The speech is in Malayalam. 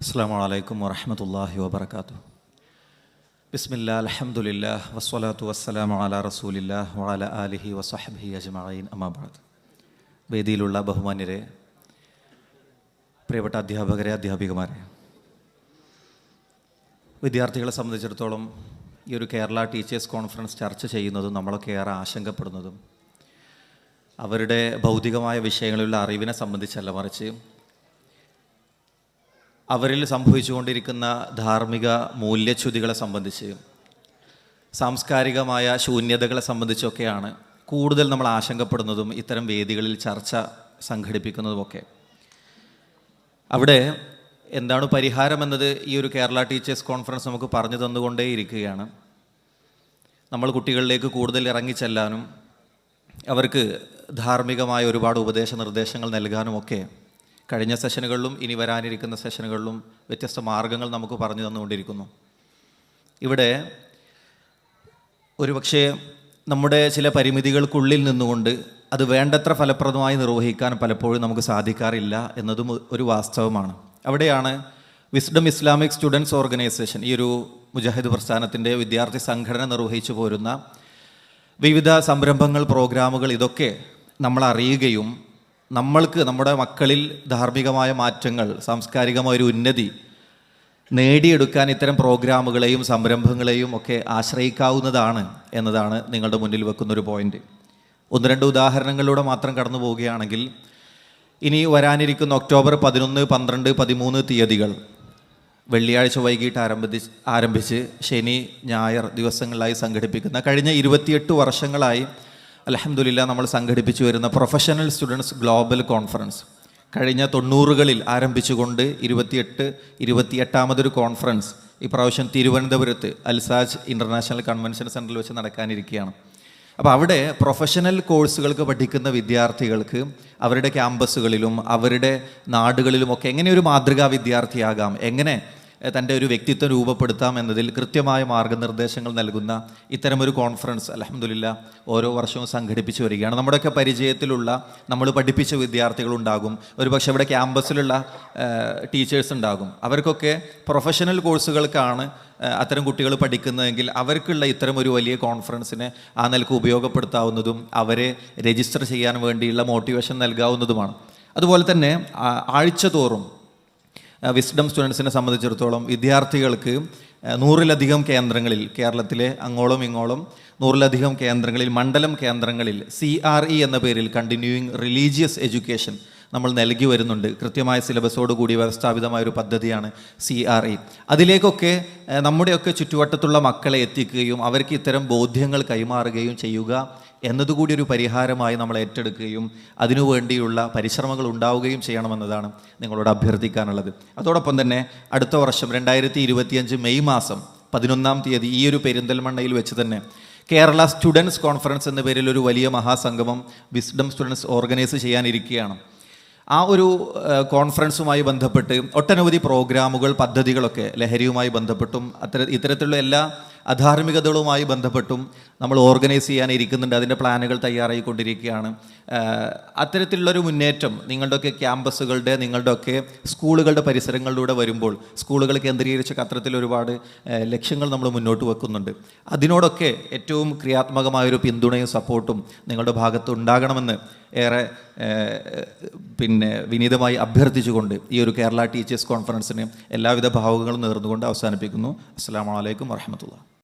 അസ്സാം വലൈക്കും വറഹമത്തല്ലാഹി വാബർക്കാത്തു ബിസ്മില്ല അലഹമുല്ലാ വസ്വലാത്തു വസ്സലാം അല റസൂലില്ലാ വഅല ആലിഹി വസഹബി അജ്മീൻ അമാബാദ് വേദിയിലുള്ള ബഹുമാന്യരെ പ്രിയപ്പെട്ട അധ്യാപകരെ അധ്യാപികമാരെ. വിദ്യാർത്ഥികളെ സംബന്ധിച്ചിടത്തോളം ഈ ഒരു കേരള ടീച്ചേഴ്സ് കോൺഫറൻസ് ചർച്ച ചെയ്യുന്നതും നമ്മളൊക്കെ ഏറെ ആശങ്കപ്പെടുന്നതും അവരുടെ ഭൗതികമായ വിഷയങ്ങളിലുള്ള അറിവിനെ സംബന്ധിച്ചല്ല മറിച്ച് അവരിൽ സംഭവിച്ചുകൊണ്ടിരിക്കുന്ന ധാർമ്മിക മൂല്യച്യുതികളെ സംബന്ധിച്ച് സാംസ്കാരികമായ ശൂന്യതകളെ സംബന്ധിച്ചൊക്കെയാണ് കൂടുതൽ നമ്മൾ ആശങ്കപ്പെടുന്നതും ഇത്തരം വേദികളിൽ ചർച്ച സംഘടിപ്പിക്കുന്നതുമൊക്കെ. അവിടെ എന്താണ് പരിഹാരം എന്നത് ഈ ഒരു കേരള ടീച്ചേഴ്സ് കോൺഫറൻസ് നമുക്ക് പറഞ്ഞു തന്നുകൊണ്ടേ ഇരിക്കുകയാണ്. നമ്മൾ കുട്ടികളിലേക്ക് കൂടുതൽ ഇറങ്ങിച്ചെല്ലാനും അവർക്ക് ധാർമ്മികമായ ഒരുപാട് ഉപദേശ നിർദ്ദേശങ്ങൾ നൽകാനുമൊക്കെ കഴിഞ്ഞ സെഷനുകളിലും ഇനി വരാനിരിക്കുന്ന സെഷനുകളിലും വ്യത്യസ്ത മാർഗങ്ങൾ നമുക്ക് പറഞ്ഞു തന്നുകൊണ്ടിരിക്കുന്നു. ഇവിടെ ഒരുപക്ഷെ നമ്മുടെ ചില പരിമിതികൾക്കുള്ളിൽ നിന്നുകൊണ്ട് അത് വേണ്ടത്ര ഫലപ്രദമായി നിർവഹിക്കാൻ പലപ്പോഴും നമുക്ക് സാധിക്കാറില്ല എന്നതും ഒരു വാസ്തവമാണ്. അവിടെയാണ് വിസ്ഡം ഇസ്ലാമിക് സ്റ്റുഡൻസ് ഓർഗനൈസേഷൻ ഈ ഒരു മുജാഹിദ് പ്രസ്ഥാനത്തിന്റെ വിദ്യാർത്ഥി സംഘടന നിർവഹിച്ചു പോരുന്ന വിവിധ സംരംഭങ്ങൾ പ്രോഗ്രാമുകൾ ഇതൊക്കെ നമ്മൾ അറിയുകയും നമ്മൾക്ക് നമ്മുടെ മക്കളിൽ ധാർമ്മികമായ മാറ്റങ്ങൾ സാംസ്കാരികമായ ഒരു ഉന്നതി നേടിയെടുക്കാൻ ഇത്തരം പ്രോഗ്രാമുകളെയും സംരംഭങ്ങളെയും ഒക്കെ ആശ്രയിക്കാവുന്നതാണ് എന്നതാണ് നിങ്ങളുടെ മുന്നിൽ വെക്കുന്ന ഒരു പോയിന്റ്. ഒന്ന് രണ്ട് ഉദാഹരണങ്ങളിലൂടെ മാത്രം കടന്നു പോവുകയാണെങ്കിൽ ഇനി വരാനിരിക്കുന്ന ഒക്ടോബർ പതിനൊന്ന് പന്ത്രണ്ട് പതിമൂന്ന് തീയതികൾ വെള്ളിയാഴ്ച വൈകിട്ട് ആരംഭിച്ച് ആരംഭിച്ച് ശനി ഞായർ ദിവസങ്ങളിലായി സംഘടിപ്പിക്കുന്ന കഴിഞ്ഞ ഇരുപത്തിയെട്ട് വർഷങ്ങളായി അലഹമുല്ല നമ്മൾ സംഘടിപ്പിച്ചു വരുന്ന പ്രൊഫഷണൽ സ്റ്റുഡൻസ് ഗ്ലോബൽ കോൺഫറൻസ് കഴിഞ്ഞ തൊണ്ണൂറുകളിൽ ആരംഭിച്ചുകൊണ്ട് ഇരുപത്തിയെട്ട് ഇരുപത്തിയെട്ടാമതൊരു കോൺഫറൻസ് ഇപ്രാവശ്യം തിരുവനന്തപുരത്ത് അൽസാജ് ഇന്റർനാഷണൽ കൺവെൻഷൻ സെന്ററിൽ വെച്ച് നടക്കാനിരിക്കുകയാണ്. അപ്പോൾ അവിടെ പ്രൊഫഷണൽ കോഴ്സുകൾക്ക് പഠിക്കുന്ന വിദ്യാർത്ഥികൾക്ക് അവരുടെ ക്യാമ്പസുകളിലും അവരുടെ നാടുകളിലുമൊക്കെ എങ്ങനെ ഒരു മാതൃകാ വിദ്യാർത്ഥിയാകാം എങ്ങനെ തന്റെ ഒരു വ്യക്തിത്വം രൂപപ്പെടുത്താം എന്നതിൽ കൃത്യമായ മാർഗനിർദ്ദേശങ്ങൾ നൽകുന്ന ഇത്തരമൊരു കോൺഫറൻസ് അലഹമുല്ല ഓരോ വർഷവും സംഘടിപ്പിച്ചു വരികയാണ്. നമ്മുടെയൊക്കെ പരിചയത്തിലുള്ള നമ്മൾ പഠിപ്പിച്ച വിദ്യാർത്ഥികളുണ്ടാകും. ഒരുപക്ഷെ ഇവിടെ ക്യാമ്പസിലുള്ള ടീച്ചേഴ്സ് ഉണ്ടാകും. അവർക്കൊക്കെ പ്രൊഫഷണൽ കോഴ്സുകൾക്കാണ് അത്തരം കുട്ടികൾ പഠിക്കുന്നതെങ്കിൽ അവർക്കുള്ള ഇത്തരം ഒരു വലിയ കോൺഫറൻസിനെ ആ നിലയ്ക്ക് ഉപയോഗപ്പെടുത്താവുന്നതും അവരെ രജിസ്റ്റർ ചെയ്യാൻ വേണ്ടിയുള്ള മോട്ടിവേഷൻ നൽകാവുന്നതുമാണ്. അതുപോലെ തന്നെ ആഴ്ച തോറും വിസ്ഡം സ്റ്റുഡൻസിനെ സംബന്ധിച്ചിടത്തോളം വിദ്യാർത്ഥികൾക്ക് നൂറിലധികം കേന്ദ്രങ്ങളിൽ കേരളത്തിലെ അങ്ങോളം ഇങ്ങോളം നൂറിലധികം കേന്ദ്രങ്ങളിൽ മണ്ഡലം കേന്ദ്രങ്ങളിൽ സി ഇ എന്ന പേരിൽ കണ്ടിന്യൂയിങ് റിലീജിയസ് എഡ്യൂക്കേഷൻ നമ്മൾ നൽകി വരുന്നുണ്ട്. കൃത്യമായ സിലബസോട് കൂടി വ്യവസ്ഥാപിതമായ ഒരു പദ്ധതിയാണ് സി ആർ ഇ അതിലേക്കൊക്കെ നമ്മുടെയൊക്കെ ചുറ്റുവട്ടത്തുള്ള മക്കളെ എത്തിക്കുകയും അവർക്ക് ഇത്തരം ബോധ്യങ്ങൾ കൈമാറുകയും ചെയ്യുക എന്നതുകൂടി ഒരു പരിഹാരമായി നമ്മൾ ഏറ്റെടുക്കുകയും അതിനുവേണ്ടിയുള്ള പരിശ്രമങ്ങൾ ഉണ്ടാവുകയും ചെയ്യണമെന്നതാണ് നിങ്ങളോട് അഭ്യർത്ഥിക്കാനുള്ളത്. അതോടൊപ്പം തന്നെ അടുത്ത വർഷം രണ്ടായിരത്തി ഇരുപത്തിയഞ്ച് മെയ് മാസം പതിനൊന്നാം തീയതി ഈ ഒരു പെരിന്തൽമണ്ണയിൽ വെച്ച് തന്നെ കേരള സ്റ്റുഡൻസ് കോൺഫറൻസ് എന്ന പേരിൽ ഒരു വലിയ മഹാസംഗമം വിസ്ഡം സ്റ്റുഡൻസ് ഓർഗനൈസ് ചെയ്യാനിരിക്കുകയാണ്. ആ ഒരു കോൺഫറൻസുമായി ബന്ധപ്പെട്ട് ഒട്ടനവധി പ്രോഗ്രാമുകൾ പദ്ധതികളൊക്കെ ലഹരിയുമായി ബന്ധപ്പെട്ടും അത്തര ഇത്തരത്തിലുള്ള എല്ലാ അധാർമികതകളുമായി ബന്ധപ്പെട്ടും നമ്മൾ ഓർഗനൈസ് ചെയ്യാനിരിക്കുന്നുണ്ട് അതിന്റെ പ്ലാനുകൾ തയ്യാറായിക്കൊണ്ടിരിക്കുകയാണ്. അത്തരത്തിലുള്ളൊരു മുന്നേറ്റം നിങ്ങളുടെയൊക്കെ ക്യാമ്പസുകളുടെ നിങ്ങളുടെയൊക്കെ സ്കൂളുകളുടെ പരിസരങ്ങളിലൂടെ വരുമ്പോൾ സ്കൂളുകൾ കേന്ദ്രീകരിച്ച കത്രത്തിൽ ഒരുപാട് ലക്ഷ്യങ്ങൾ നമ്മൾ മുന്നോട്ട് വെക്കുന്നുണ്ട്. അതിനോടൊക്കെ ഏറ്റവും ക്രിയാത്മകമായൊരു പിന്തുണയും സപ്പോർട്ടും നിങ്ങളുടെ ഭാഗത്ത് ഉണ്ടാകണമെന്ന് ഏറെ പിന്നെ വിനീതമായി അഭ്യർത്ഥിച്ചുകൊണ്ട് ഈ ഒരു കേരള ടീച്ചേഴ്സ് കോൺഫറൻസിന് എല്ലാവിധ ഭാവുകങ്ങളും നേർന്നുകൊണ്ട് അവസാനിപ്പിക്കുന്നു. അസ്സാം വലൈക്കും വർഹമത്തുള്ള